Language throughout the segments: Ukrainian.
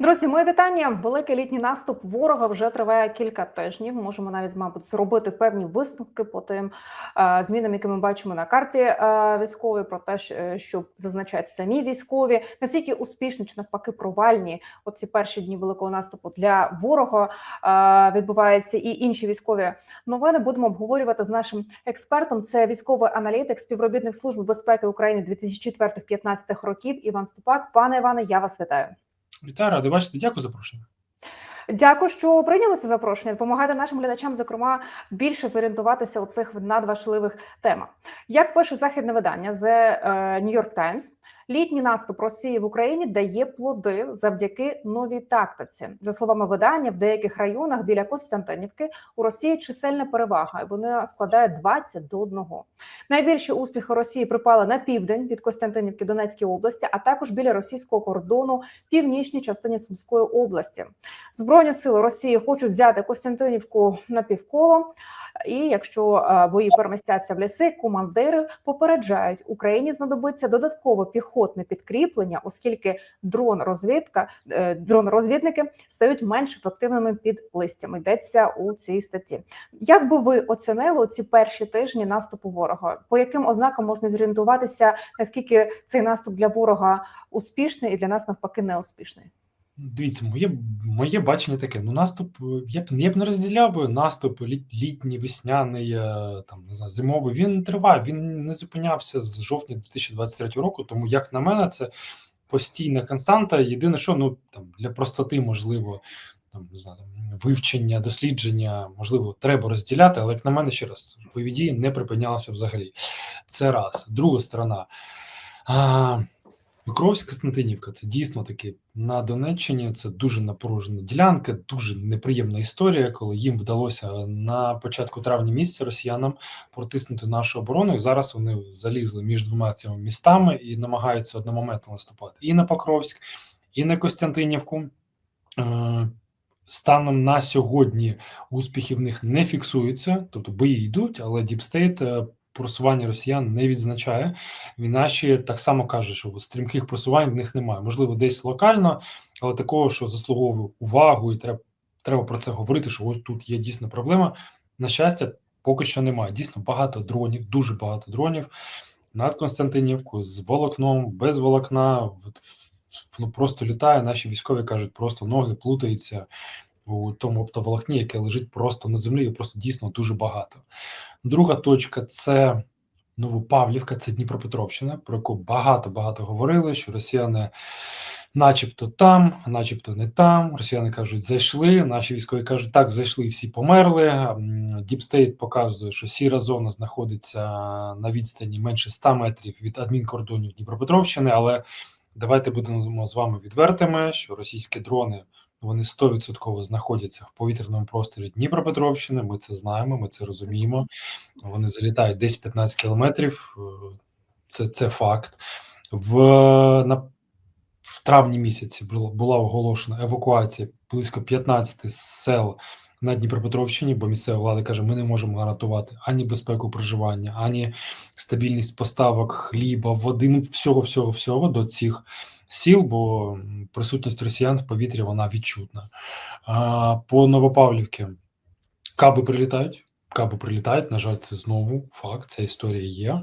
Друзі, моє вітання. Великий літній наступ ворога вже триває кілька тижнів. Можемо навіть, мабуть, зробити певні висновки по тим е, змінам, які ми бачимо на карті е, військової, про те, що, е, що зазначають самі військові, наскільки успішні чи навпаки провальні оці перші дні великого наступу для ворога е, відбуваються, і інші військові новини будемо обговорювати з нашим експертом. Це військовий аналітик, співробітник служби безпеки України 2004-2015 років. Іван Ступак. Пане Іване, я вас вітаю. Вітаю, радий бачити. Дякую за запрошення. Дякую, що прийняли це запрошення. Допомагати нашим глядачам, зокрема, більше зорієнтуватися у цих надважливих темах. Як пише західне видання The New York Times, літній наступ Росії в Україні дає плоди завдяки новій тактиці. За словами видання, в деяких районах біля Костянтинівки у Росії чисельна перевага, і вони складають 20 до 1. Найбільші успіхи Росії припали на південь від Костянтинівки Донецької області, а також біля російського кордону північній частині Сумської області. Збройні сили Росії хочуть взяти Костянтинівку на півколо. І якщо е, бої перемістяться в ліси, командири попереджають Україні знадобиться додаткове піхотне підкріплення, оскільки дрон розвідка е, дрон розвідники стають менш ефективними під листями. Йдеться у цій статті. Як би ви оцінили ці перші тижні наступу ворога? По яким ознакам можна зорієнтуватися, наскільки цей наступ для ворога успішний і для нас навпаки неуспішний? Дивіться, моє моє бачення таке. Ну, наступ я б я б не розділяв би наступ літ, літній, весняний, е, там не знаю, зимовий. Він триває, він не зупинявся з жовтня 2023 року. Тому, як на мене, це постійна константа. Єдине, що ну там для простоти, можливо, там не знаю, вивчення, дослідження, можливо, треба розділяти, але як на мене ще раз бойові дії не припинялися взагалі. Це раз. Друга сторона. А, Покровськ Константинівка це дійсно таки на Донеччині. Це дуже напружена ділянка, дуже неприємна історія, коли їм вдалося на початку травня місяця росіянам протиснути нашу оборону. І зараз вони залізли між двома цими містами і намагаються одномоментно наступати і на Покровськ, і на Костянтинівку. Е, станом на сьогодні успіхи в них не фіксуються, тобто бої йдуть, але Діпстейт просування росіян не відзначає. Він наші так само каже, що стрімких просувань в них немає. Можливо, десь локально, але такого, що заслуговує увагу, і треба треба про це говорити. Що ось тут є дійсно проблема. На щастя, поки що немає. Дійсно багато дронів, дуже багато дронів над Константинівкою з волокном, без волокна. Воно просто літає. Наші військові кажуть, просто ноги плутаються у тому оптоволокні, яке лежить просто на землі, і просто дійсно дуже багато. Друга точка це Новопавлівка, це Дніпропетровщина, про яку багато-багато говорили, що росіяни, начебто там, начебто не там. Росіяни кажуть, зайшли. Наші військові кажуть, так, зайшли, всі померли. Діпстейт показує, що сіра зона знаходиться на відстані менше 100 метрів від адмінкордонів Дніпропетровщини. Але давайте будемо з вами відвертими, що російські дрони. Вони 100% знаходяться в повітряному просторі Дніпропетровщини. Ми це знаємо, ми це розуміємо. Вони залітають десь 15 кілометрів. Е, це це факт. В на, в травні місяці була оголошена евакуація близько 15 сел на Дніпропетровщині, бо місцева влада каже: ми не можемо гарантувати ані безпеку проживання, ані стабільність поставок хліба, води, ну всього, всього, всього до цих сіл, бо присутність росіян в повітрі вона відчутна. По Новопавлівці каби прилітають. Каби прилітають, на жаль, це знову факт, ця історія є.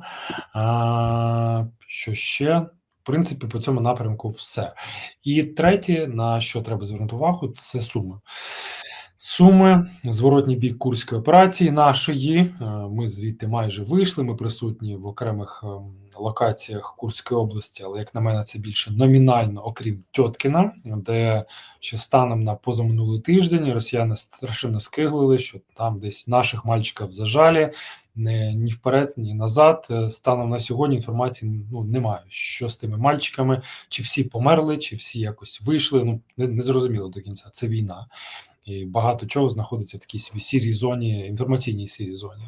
А, Що ще? В принципі, по цьому напрямку все. І третє, на що треба звернути увагу, це суми. Суми, зворотній бік курської операції нашої. Е, ми звідти майже вийшли. Ми присутні в окремих ем, локаціях Курської області, але як на мене, це більше номінально, окрім Тьоткіна, де ще станом на позаминулий тиждень росіяни страшенно скиглили, що там десь наших мальчиків зажалі. Не ні вперед, ні назад. Е, станом на сьогодні інформації ну немає. Що з тими мальчиками, чи всі померли, чи всі якось вийшли. Ну не, не зрозуміло до кінця. Це війна і багато чого знаходиться в такій сірій зоні, інформаційній сірій зоні.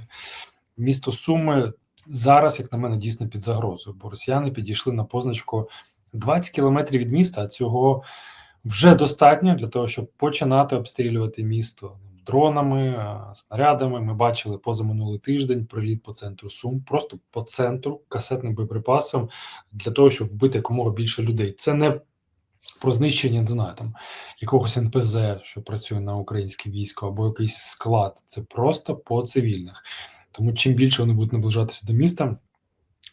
Місто Суми зараз, як на мене, дійсно під загрозою, бо росіяни підійшли на позначку 20 кілометрів від міста. а Цього вже достатньо для того, щоб починати обстрілювати місто дронами, снарядами. Ми бачили позаминулий тиждень приліт по центру Сум, просто по центру касетним боєприпасом для того, щоб вбити якомога більше людей. Це не про знищення, не знаю, там якогось НПЗ, що працює на українське військо, або якийсь склад. Це просто по цивільних. Тому чим більше вони будуть наближатися до міста,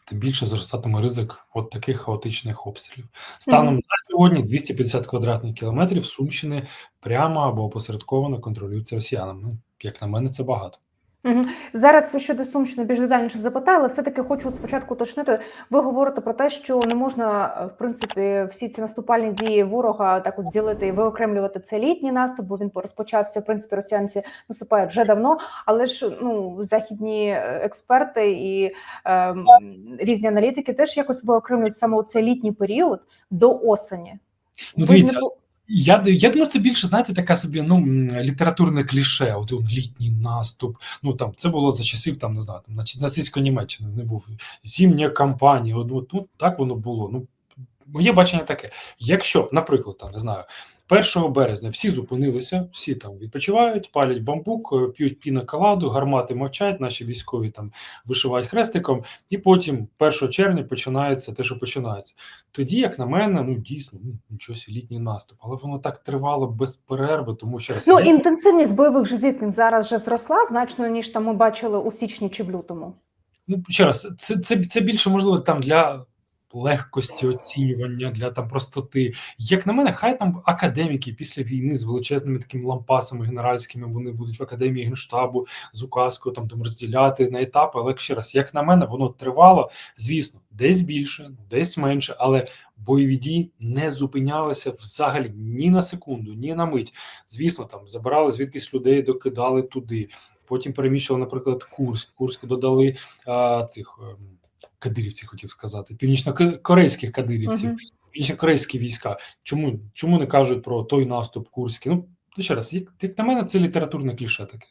тим більше зростатиме ризик от таких хаотичних обстрілів. Станом Мгм. на сьогодні 250 квадратних кілометрів Сумщини прямо або опосередковано контролюються росіянами. Ну, як на мене, це багато. Мгм. Зараз ви щодо Сумщини більш детальніше запитали, але все-таки хочу спочатку уточнити. Ви говорите про те, що не можна, е, в принципі, всі ці наступальні дії ворога так от ділити і виокремлювати це літній наступ, бо він розпочався. В принципі, росіянці наступають вже давно. Але ж ну західні е, експерти і ем, різні аналітики теж якось виокремлюють саме цей літній період до осені. Ну, дивіться, Я, я думаю, це більше, знаєте, така собі ну, літературне кліше. От літній наступ. Ну там це було за часів, там не знаю, там, нацистської Німеччини не був зімня кампанія. От, ну, так воно було. Ну, моє бачення таке: якщо, наприклад, там не знаю, 1 березня всі зупинилися, всі там відпочивають, палять бамбук, е, п'ють пінаколаду, гармати мовчать, наші військові там вишивають хрестиком, і потім 1 червня починається те, що починається. Тоді, як на мене, ну дійсно, ну нічого літній наступ, але воно так тривало без перерви, тому що Ну, літ- інтенсивність бойових же зіткнень зараз вже зросла значно, ніж там ми бачили у січні чи в лютому. ну ще раз, це, це, це більше можливо там для легкості оцінювання, для там простоти. Як на мене, хай там академіки після війни з величезними такими лампасами генеральськими вони будуть в академії генштабу з указкою там, там розділяти на етапи. Але ще раз, як на мене, воно тривало, звісно, десь більше, десь менше, але бойові дії не зупинялися взагалі ні на секунду, ні на мить. Звісно, там забирали звідкись людей, докидали туди. Потім переміщували, наприклад, Курськ. Курськ додали а, цих кадирівців, хотів сказати, північно-корейських кадирівців, Мгм. північно-корейські війська. Чому, чому не кажуть про той наступ курський? Ну, ну, ще раз, як, як на мене, це літературне кліше таке.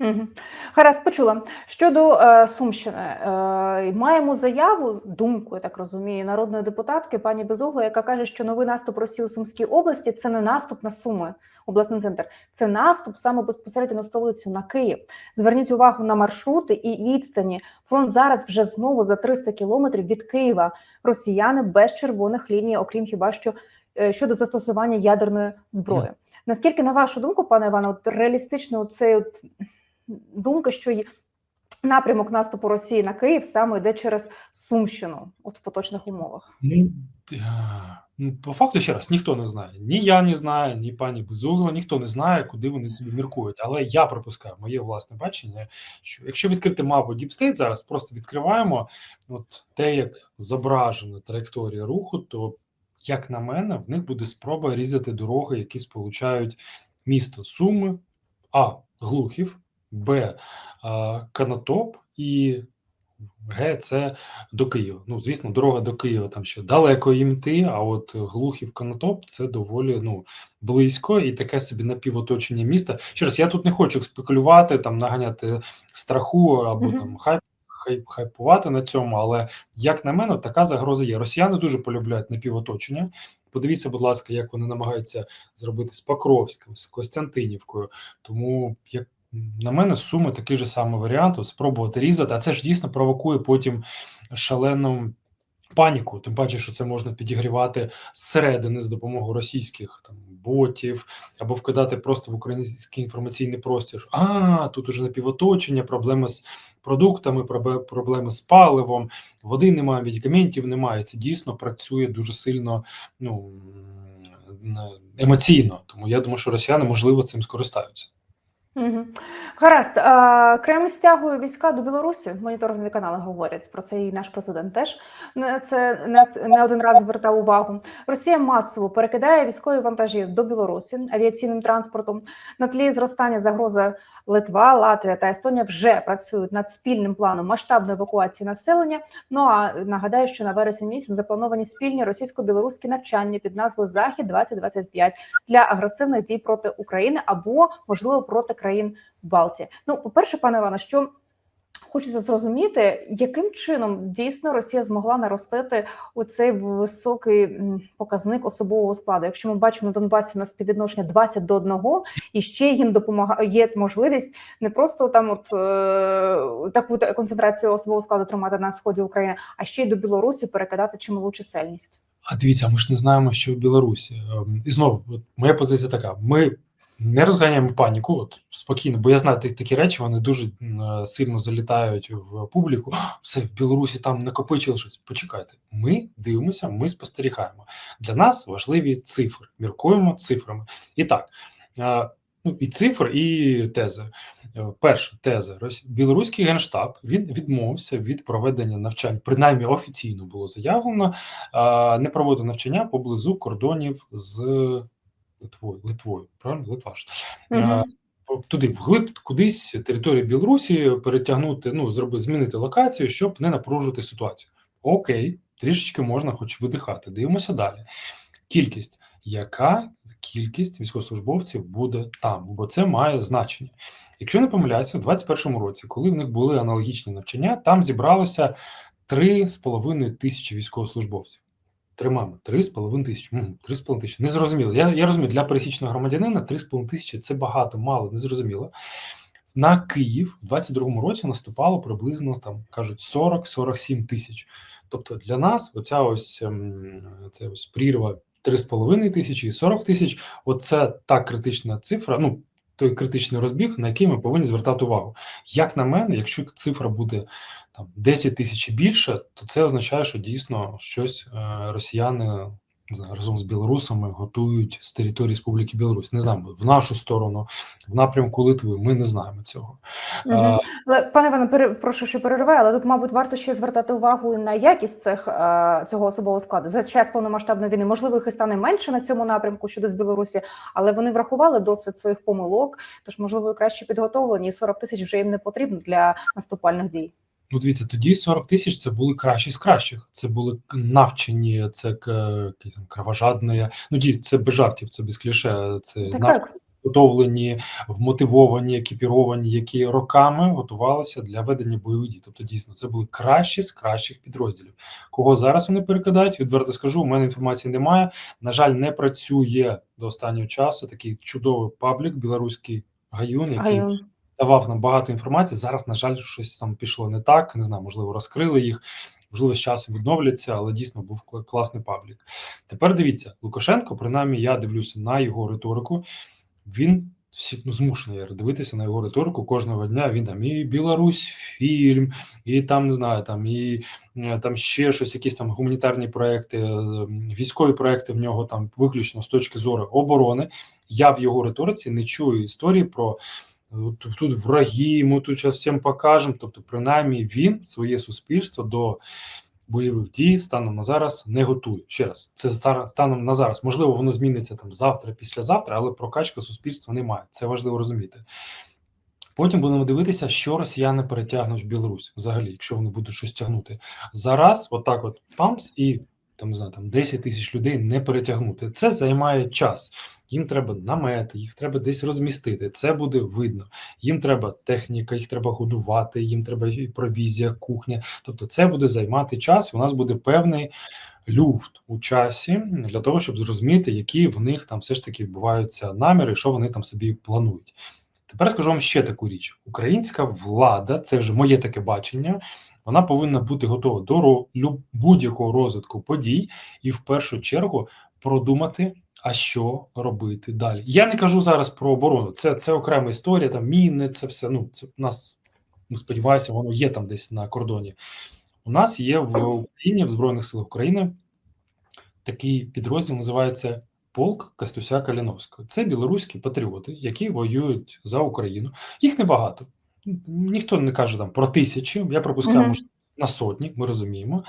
Мгм. Гаразд, почула. Щодо е, Сумщини, е, маємо заяву, думку, я так розумію, народної депутатки пані Безугла, яка каже, що новий наступ Росії у Сумській області це не наступ на Суми, обласний центр, це наступ саме безпосередньо на столицю на Київ. Зверніть увагу на маршрути і відстані. Фронт зараз вже знову за 300 кілометрів від Києва. Росіяни без червоних ліній, окрім хіба що е, щодо застосування ядерної зброї. Наскільки, на вашу думку, пане Іване, от реалістично цей от думка, що напрямок наступу Росії на Київ саме йде через Сумщину, от в поточних умовах. Ну, ну, по факту, ще раз, ніхто не знає. Ні я не знаю, ні пані Безугла, ніхто не знає, куди вони собі міркують. Але я припускаю, моє власне бачення, що якщо відкрити мапу State зараз, просто відкриваємо от те, як зображена траєкторія руху, то, як на мене, в них буде спроба різати дороги, які сполучають місто Суми, А. Глухів, Б. а, Канатоп і Г. Це до Києва. Ну, звісно, дорога до Києва там ще далеко їм йти, а от Глухів Канатоп це доволі ну, близько і таке собі напівоточення міста. Ще раз, я тут не хочу спекулювати, там наганяти страху або Мгм. там хайп. Хайп, хайпувати на цьому, але як на мене, така загроза є. Росіяни дуже полюбляють напівоточення. Подивіться, будь ласка, як вони намагаються зробити з Покровськом, з Костянтинівкою. Тому, як на мене, суми такий же самий варіант спробувати різати, а це ж дійсно провокує потім шалену паніку. Тим паче, що це можна підігрівати зсередини з допомогою російських там ботів або вкидати просто в український інформаційний простір. А тут уже напівоточення, проблеми з продуктами, пробле- проблеми з паливом, води немає, медикаментів немає. Це дійсно працює дуже сильно. Ну емоційно. Тому я думаю, що росіяни можливо цим скористаються. Угу. Гаразд, а, Кремль стягує війська до Білорусі. Моніторингові канали говорять про це. І наш президент теж це не, не один раз звертав увагу. Росія масово перекидає військові вантажі до Білорусі авіаційним транспортом. На тлі зростання загрози Литва, Латвія та Естонія вже працюють над спільним планом масштабної евакуації населення. Ну а нагадаю, що на вересень місяць заплановані спільні російсько-білоруські навчання під назвою Захід 2025 для агресивних дій проти України або можливо проти країн Балтії. Ну, по-перше, пане Іване, що хочеться зрозуміти, яким чином дійсно Росія змогла наростити оцей високий показник особового складу. Якщо ми бачимо на Донбасі у нас співвідношення 20 до 1, і ще їм допомагає можливість не просто там, от е, таку концентрацію особового складу тримати на сході України, а ще й до Білорусі перекидати чималу чисельність. А дивіться, ми ж не знаємо, що в Білорусі. Ем, І знову, моя позиція така: ми не розганяємо паніку, от спокійно, бо я знаю, та- такі речі вони дуже е, сильно залітають в публіку. Все в Білорусі там накопичили щось. Почекайте, ми дивимося, ми спостерігаємо. Для нас важливі цифри. Міркуємо цифрами. І так. е, Ну, і цифр, і тези. Е, Перша теза: білоруський генштаб він відмовився від проведення навчань, принаймні офіційно було заявлено, не проводити навчання поблизу кордонів з Литвою. Литвою, правильно? Литва ж. По- Туди вглиб, кудись територію Білорусі перетягнути, ну зробити змінити локацію, щоб не напружити ситуацію. Окей, трішечки можна, хоч видихати. Дивимося далі. Кількість. Яка кількість військовослужбовців буде там? Бо це має значення. Якщо не помиляюся, в 21-му році, коли в них були аналогічні навчання, там зібралося 3,5 тисячі військовослужбовців. Тримаємо 3,5 тисячі. Мгм, 3,5 тисячі. Незрозуміло. Я, я розумію, для пересічного громадянина 3,5 тисячі це багато, мало, незрозуміло. На Київ в 22-му році наступало приблизно там кажуть 40-47 тисяч. Тобто для нас оця ось ем, це ось прірва 3,5 тисячі і 40 тисяч. Оце та критична цифра. Ну той критичний розбіг, на який ми повинні звертати увагу. Як на мене, якщо цифра буде там 10 тисяч і більше, то це означає, що дійсно щось е, росіяни разом з білорусами готують з території Республіки Білорусь. Не знаю, в нашу сторону, в напрямку Литви. Ми не знаємо цього. А, Але, пане Іване, пере- прошу, що перериваю, але тут, мабуть, варто ще звертати увагу на якість цих, е, цього особового складу. За час повномасштабної війни, можливо, їх і стане менше на цьому напрямку щодо з Білорусі, але вони врахували досвід своїх помилок, тож, можливо, краще підготовлені, і 40 тисяч вже їм не потрібно для наступальних дій. Ну, дивіться, тоді 40 тисяч це були кращі з кращих. Це були навчені, це які там кровожадні. Ну, ді, це без жартів, це без кліше. Це Так, навчені, так. вмотивовані, екіпіровані, які роками готувалися для ведення бойових дій. Тобто, дійсно, це були кращі з кращих підрозділів. Кого зараз вони перекидають? Відверто скажу, у мене інформації немає. На жаль, не працює до останнього часу такий чудовий паблік, білоруський гаюн, який. Давав нам багато інформації. Зараз, на жаль, щось там пішло не так. Не знаю, можливо, розкрили їх. Можливо, з часом відновляться, але дійсно був класний паблік. Тепер дивіться, Лукашенко, принаймні, я дивлюся на його риторику. Він всі ну, змушений дивитися на його риторику кожного дня. Він там і Білорусь фільм, і там не знаю, там і е, там ще щось, якісь там гуманітарні проекти, е, військові проекти в нього там виключно з точки зору оборони. Я в його риториці не чую історії про тут враги, ми тут зараз всім покажемо. Тобто, принаймні, він своє суспільство до бойових дій станом на зараз не готує. Ще раз, це станом на зараз. Можливо, воно зміниться там завтра, післязавтра, але прокачка суспільства немає. Це важливо розуміти. Потім будемо дивитися, що росіяни перетягнуть в Білорусь взагалі, якщо вони будуть щось тягнути. Зараз, отак, от памс, і там знаю, там 10 тисяч людей не перетягнути. Це займає час. Їм треба намети, їх треба десь розмістити. Це буде видно. Їм треба техніка, їх треба годувати, їм треба провізія, кухня. Тобто, це буде займати час. У нас буде певний люфт у часі для того, щоб зрозуміти, які в них там все ж таки відбуваються наміри, що вони там собі планують. Тепер скажу вам ще таку річ: українська влада, це вже моє таке бачення. Вона повинна бути готова до будь-якого розвитку подій і в першу чергу продумати, а що робити далі. Я не кажу зараз про оборону. Це, це окрема історія, там міни, це все. Ну це у нас ми сподіваємося, воно є там десь на кордоні. У нас є в Україні, в Збройних силах України такий підрозділ називається Полк Кастуся Каліновського. Це білоруські патріоти, які воюють за Україну. Їх небагато. Ніхто не каже там про тисячі. Я пропускаю Мгм. може, на сотні, ми розуміємо.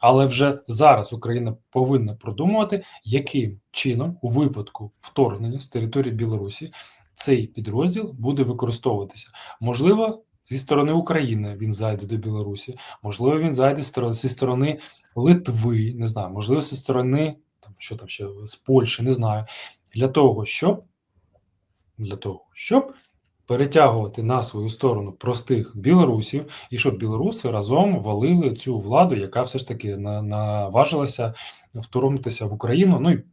Але вже зараз Україна повинна продумувати, яким чином у випадку вторгнення з території Білорусі цей підрозділ буде використовуватися. Можливо, зі сторони України він зайде до Білорусі, можливо, він зайде зі сторони Литви, не знаю, можливо, зі сторони що там ще з Польщі, не знаю, для того, щоб для того, щоб перетягувати на свою сторону простих білорусів, і щоб білоруси разом валили цю владу, яка все ж таки наважилася вторгнутися в Україну. Ну і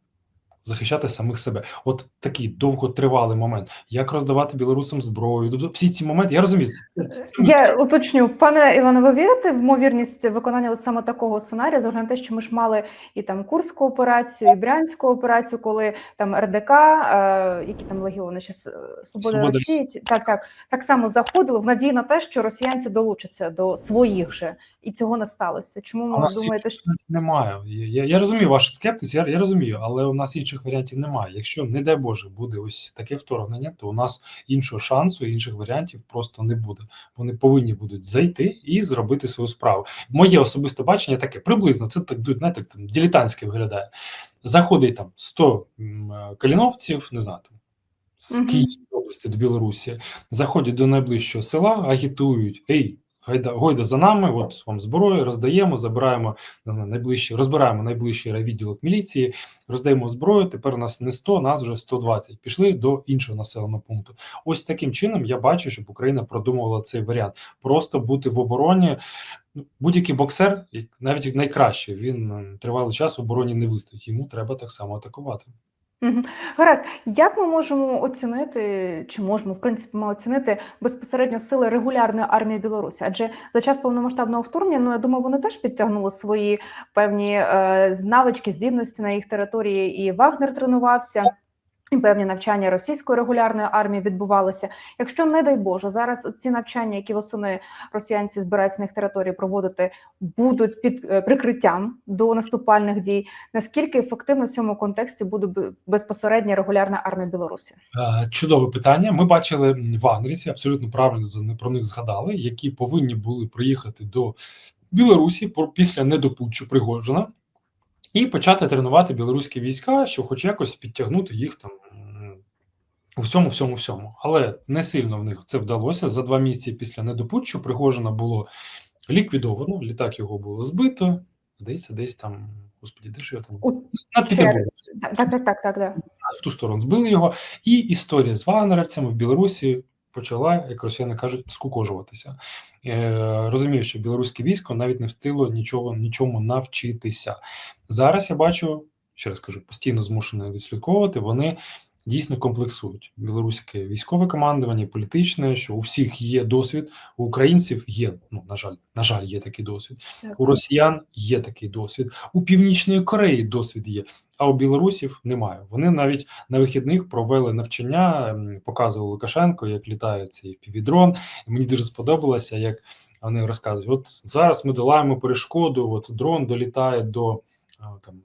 захищати самих себе. От такий довготривалий момент. Як роздавати білорусам зброю? Тобто всі ці моменти, я розумію, це, це, це Я уточню, пане Іване, ви вірите в ймовірність виконання от саме такого сценарію, з на те, що ми ж мали і там Курську операцію, і Брянську операцію, коли там РДК, е, які там легіони ще Свобода Свобода Росії, так, так, так само заходили в надії на те, що росіянці долучаться до своїх же, і цього не сталося. Чому ви думаєте, що немає. Я, я, я розумію ваш скептиз, я, я розумію, але у нас інших варіантів немає. Якщо, не дай Боже, буде ось таке вторгнення, то у нас іншого шансу, інших варіантів просто не буде. Вони повинні будуть зайти і зробити свою справу. Моє особисте бачення таке приблизно. Це так знаєте, там дилетантське виглядає. Заходить там 100 е, каліновців, не знаю, там з Київської області до Білорусі, заходять до найближчого села, агітують: Ей, гайда, гойда за нами, от вам зброю, роздаємо, забираємо не найближчі, розбираємо найближчий райвідділок міліції, роздаємо зброю. Тепер нас не 100, нас вже 120. Пішли до іншого населеного пункту. Ось таким чином я бачу, щоб Україна продумувала цей варіант. Просто бути в обороні. Ну, Будь-який боксер, навіть найкращий, він тривалий час в обороні не вистоїть. Йому треба так само атакувати. Гаразд, як ми можемо оцінити, чи можемо в принципі ми оцінити безпосередньо сили регулярної армії Білорусі? Адже за час повномасштабного вторгнення, ну я думаю, вони теж підтягнули свої певні е, навички, здібності на їх території, і Вагнер тренувався. Певні навчання російської регулярної армії відбувалися. Якщо, не дай Боже, зараз ці навчання, які восени росіянці збираються на їх території проводити, будуть під е, прикриттям до наступальних дій, наскільки ефективно в цьому контексті буде безпосередня регулярна армія Білорусі? Е, Чудове питання. Ми бачили м, вагнерівців, абсолютно правильно про них згадали, які повинні були приїхати до Білорусі після недопутчу Пригожина і почати тренувати білоруські війська, щоб хоч якось підтягнути їх там у всьому, всьому, всьому. Але не сильно в них це вдалося. За два місяці після недопутчу Пригожина було ліквідовано, літак його було збито. Здається, десь там, господі, де ж його там? Над Петербургом. так, так, так, так, так, в ту сторону збили його, і історія з вагнерівцями в Білорусі почала, як росіяни кажуть, скукожуватися. Е, розумію, що білоруське військо навіть не встигло нічого нічому навчитися. Зараз я бачу, ще раз кажу, постійно змушений відслідковувати. Вони дійсно комплексують. Білоруське військове командування, політичне, що у всіх є досвід, у українців є, ну на жаль, на жаль, є такий досвід. Так. У росіян є такий досвід, у Північної Кореї досвід є, а у білорусів немає. Вони навіть на вихідних провели навчання, показували Лукашенко, як літає цей півдрон. І мені дуже сподобалося, як вони розказують: от зараз ми долаємо перешкоду, от дрон долітає до там.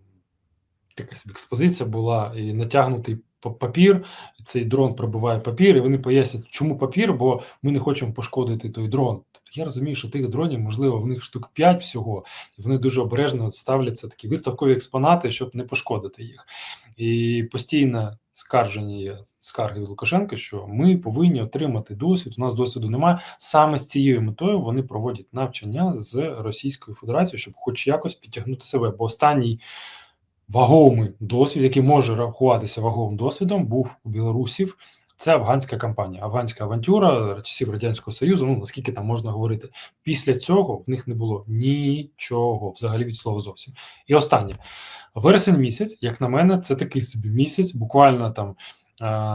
Така експозиція була і натягнутий папір. Цей дрон пробиває папір, і вони пояснять, чому папір, бо ми не хочемо пошкодити той дрон. Тобто я розумію, що тих дронів, можливо, в них штук 5 всього, і вони дуже обережно ставляться такі виставкові експонати, щоб не пошкодити їх. І постійне скарження є скарги від Лукашенка, що ми повинні отримати досвід. У нас досвіду немає. Саме з цією метою вони проводять навчання з Російською Федерацією, щоб хоч якось підтягнути себе. Бо останній вагомий досвід, який може рахуватися ваговим досвідом, був у білорусів. Це афганська кампанія, афганська авантюра часів радянського союзу. Ну наскільки там можна говорити, після цього в них не було нічого взагалі від слова зовсім. І останнє вересень місяць, як на мене, це такий собі місяць, буквально там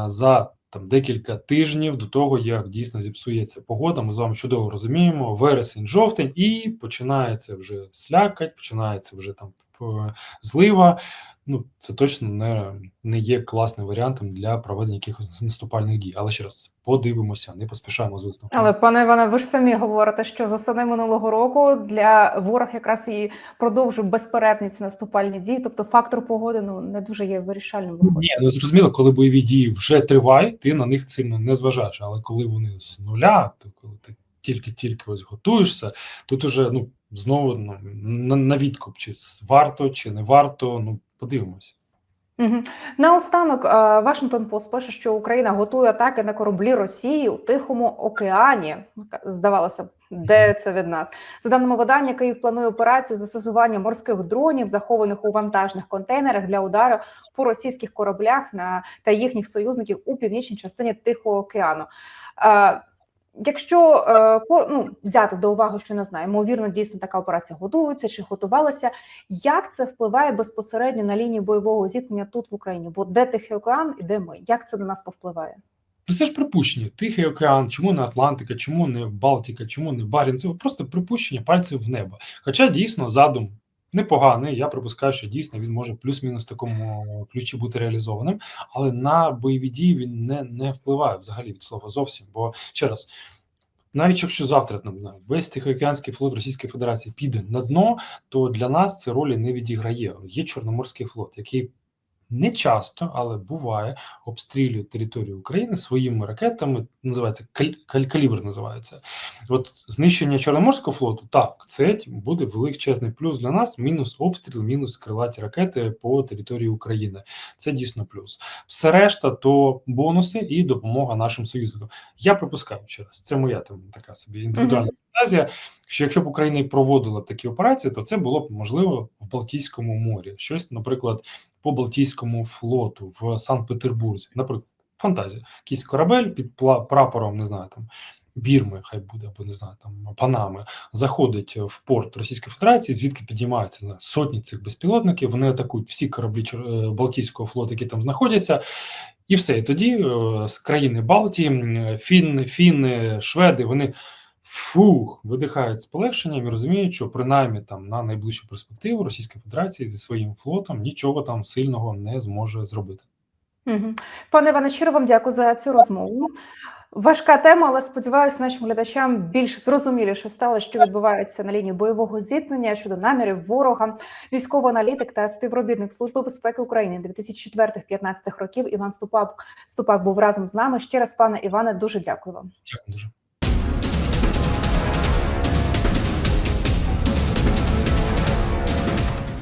за там декілька тижнів до того, як дійсно зіпсується погода. Ми з вами чудово розуміємо. Вересень, жовтень, і починається вже слякать, починається вже там злива. Ну, це точно не, не є класним варіантом для проведення якихось наступальних дій. Але ще раз подивимося, не поспішаємо з висновком. Але пане Іване, ви ж самі говорите, що за сани минулого року для ворог якраз і продовжив безперервні ці наступальні дії. Тобто фактор погоди ну не дуже є вирішальним. Ні, ну зрозуміло, коли бойові дії вже тривають, ти на них сильно не зважаєш. Але коли вони з нуля, то коли ти тільки-тільки ось готуєшся, тут уже ну знову ну, на, на відкуп, чи варто, чи не варто. Ну подивимося. Угу. Наостанок, е, Вашингтон Пост пише, що Україна готує атаки на кораблі Росії у Тихому океані. Здавалося б, де це від нас? За даними видання, Київ планує операцію застосування морських дронів, захованих у вантажних контейнерах для удару по російських кораблях на та їхніх союзників у північній частині Тихого океану. Якщо е, ну, взяти до уваги, що не знаю, ймовірно, дійсно така операція готується чи готувалася, як це впливає безпосередньо на лінію бойового зіткнення тут в Україні? Бо де Тихий океан і де ми? Як це на нас повпливає? Ну це ж припущення. Тихий океан, чому не Атлантика, чому не Балтика, чому не Барін? Це просто припущення пальців в небо. Хоча дійсно задум непоганий. Я припускаю, що дійсно він може плюс-мінус в такому ключі бути реалізованим, але на бойові дії він не, не впливає взагалі від слова зовсім. Бо ще раз. Навіть якщо завтра там знають знаю, весь Тихоокеанський флот Російської Федерації піде на дно, то для нас це ролі не відіграє. Є Чорноморський флот, який не часто, але буває, обстрілює територію України своїми ракетами. Називається каль- каль- калібр. Називається от знищення Чорноморського флоту. Так, це буде величезний плюс для нас. Мінус обстріл, мінус крилаті ракети по території України. Це дійсно плюс. Все решта то бонуси і допомога нашим союзникам. Я припускаю ще раз. Це моя там така собі індивідуальна фантазія. Що якщо б Україна і проводила б такі операції, то це було б можливо в Балтійському морі. Щось, наприклад, по Балтійському флоту в Санкт-Петербурзі. Наприклад, фантазія. Якийсь корабель під прапором, не знаю, там Бірми, хай буде, або не знаю, там Панами, заходить в порт Російської Федерації, звідки підіймаються не знаю, сотні цих безпілотників. Вони атакують всі кораблі е, Балтійського флоту, які там знаходяться. І все. І тоді е, з країни Балтії, м, фінни, фінни, шведи, вони фух, видихають з полегшенням і розуміють, що принаймні там на найближчу перспективу Російська Федерація зі своїм флотом нічого там сильного не зможе зробити. Мгм. Пане Іване, щиро вам дякую за цю розмову. Важка тема, але сподіваюся, нашим глядачам більш зрозуміліше стало, що відбувається на лінії бойового зіткнення щодо намірів ворога. Військовий аналітик та співробітник Служби безпеки України 2004-2015 років Іван Ступак Ступак був разом з нами. Ще раз, пане Іване, дуже дякую вам. Дякую дуже.